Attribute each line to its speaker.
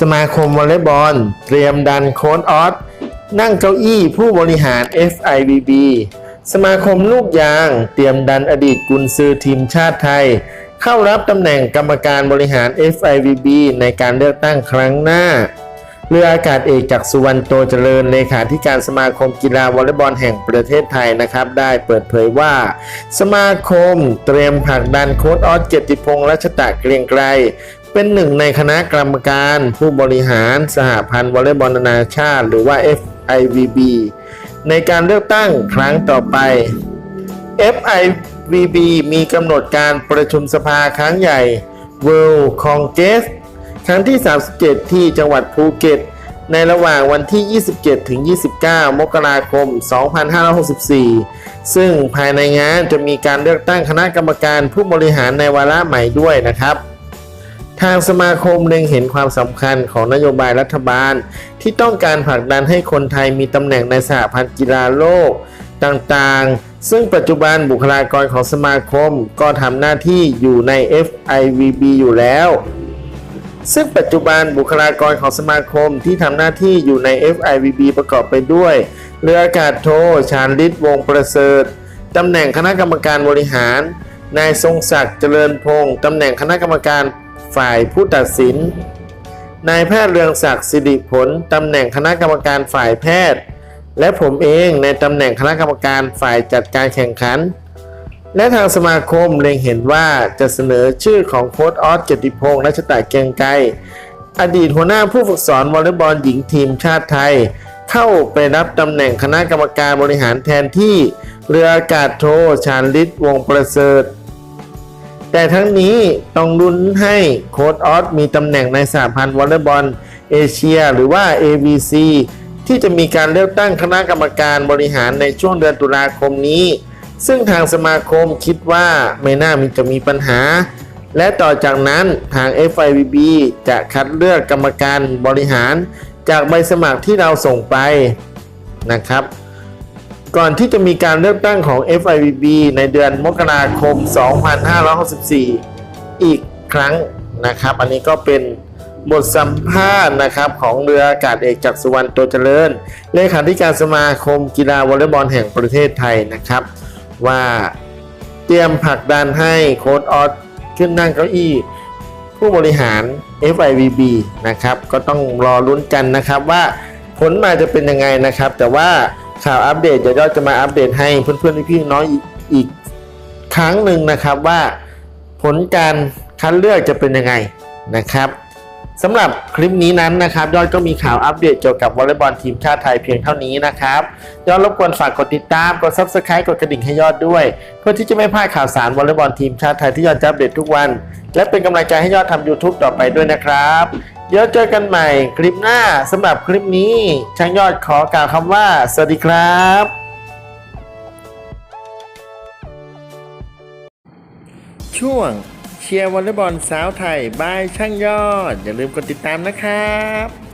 Speaker 1: สมาคมวอลเลย์บอลเตรียมดันโค้ดออสนั่งเก้าอี้ผู้บริหาร FIVB สมาคมลูกยาง เตรียมดันอดีตกุนซือทีมชาติไทย เข้ารับตำแหน่งกรรมการบริหาร FIVB ในการเลือกตั้งครั้งหน้า เรืออากาศเอกจากรสุวรรณโตเจริญเลขาธิการสมาคมกีฬาวอลเลย์บอลแห่งประเทศไทยนะครับ ได้เปิดเผยว่า สมาคมเตรียมผลักดันโค้ดออสเกียรติพงษ์รัชตะเกรียงไกร เป็นหนึ่งในคณะกรรมการผู้บริหารสหพันธ์วอลเลย์บอลนานาชาติ หรือว่า FIVB ในการเลือกตั้งครั้งต่อไป FIVB มีกำหนดการประชุมสภาครั้งใหญ่ World Congress ครั้งที่ 37 ที่จังหวัดภูเก็ต ในระหว่างวันที่ 27 ถึง 29 มกราคม 2564 ซึ่งภายในงานจะมีการเลือกตั้งคณะกรรมการผู้บริหารในวาระใหม่ด้วยนะครับ ทางสมาคมเล็งเห็นความสำคัญของนโยบายรัฐบาล ที่ต้องการผลักดันให้คนไทยมีตำแหน่งในสหพันธ์กีฬาโลกต่างๆ ซึ่งปัจจุบันบุคลากรของสมาคมก็ทำหน้าที่อยู่ใน FIVB อยู่แล้ว ซึ่งปัจจุบันบุคลากรของสมาคมที่ทำหน้าที่อยู่ใน FIVB ประกอบไปด้วย เรืออากาศโท ชาญฤทธิ์วงประเสริฐตำแหน่งคณะกรรมการบริหาร นายทรงศักดิ์เจริญพงศ์ตำแหน่งคณะกรรมการ ฝ่ายผู้ตัดสิน นายแพทย์เรืองศักดิ์สิริผลตำแหน่งคณะกรรมการฝ่ายแพทย์ และผมเองในตำแหน่งคณะกรรมการฝ่ายจัดการแข่งขัน และทางสมาคมเล็งเห็นว่าจะเสนอชื่อของโค้ดออสเจติพงษ์รัชตะเกียงไกรอดีตหัวหน้าผู้ฝึกสอนวอลเลย์บอลหญิงทีมชาติไทย เข้าไปรับตำแหน่งคณะกรรมการบริหารแทนที่ เรืออากาศโทชาญฤทธิ์วงประเสริฐ แต่ทั้งนี้ต้องลุ้นให้โค้ดออสมีตำแหน่งในสหพันธ์วอลเลย์บอลเอเชีย หรือว่า AVC ที่จะมีการเลือกตั้งคณะกรรมการบริหารในช่วงเดือนตุลาคมนี้ ซึ่งทางสมาคมคิดว่าไม่น่ามีจะมีปัญหา และต่อจากนั้นทาง FIVB จะคัดเลือกกรรมการบริหารจากใบสมัครที่เราส่งไปนะครับ ก่อนที่จะมีการเลือกตั้งของ FIVB ในเดือนมกราคม 2564 อีกครั้งนะครับ อันนี้ก็เป็นบทสัมภาษณ์นะครับของเรืออากาศเอกจากรสุวรรณโตเจริญ เลขาธิการสมาคมกีฬาวอลเลย์บอลแห่งประเทศไทยนะครับ ว่าเตรียมผลักดันให้โค้ดออสขึ้นนั่งเก้าอี้ ผู้บริหาร FIVB นะครับ ก็ต้องรอลุ้นกันนะครับว่าผลมาจะเป็นยังไงนะครับ แต่ว่า ข่าวอัปเดตเดี๋ยวเราจะมาอัปเดตให้เพื่อนๆพี่น้องอีกอีกครั้งหนึ่งนะครับว่าผลการคัดเลือกจะเป็นยังไงนะครับสำหรับคลิปนี้นั้นนะครับยอดก็มีข่าวอัปเดตเกี่ยวกับวอลเลย์บอลทีมชาติไทยเพียงเท่านี้นะครับยอดรบกวนฝากกดติดตามกด subscribe กดกระดิ่งให้ยอดด้วย เพื่อที่จะไม่พลาดข่าวสารวอลเลย์บอลทีมชาติไทยที่ยอดจะอัปเดตทุกวัน และเป็นกำลังใจให้ยอดทำ YouTube ต่อไปด้วยนะครับ เดี๋ยวเจอกันใหม่คลิปหน้าสำหรับคลิปนี้ช่างยอดขอกล่าวคำว่า สวัสดีครับ ช่วงเชียร์วอลเลย์บอลสาวไทยบายช่างยอด อย่าลืมกดติดตามนะครับ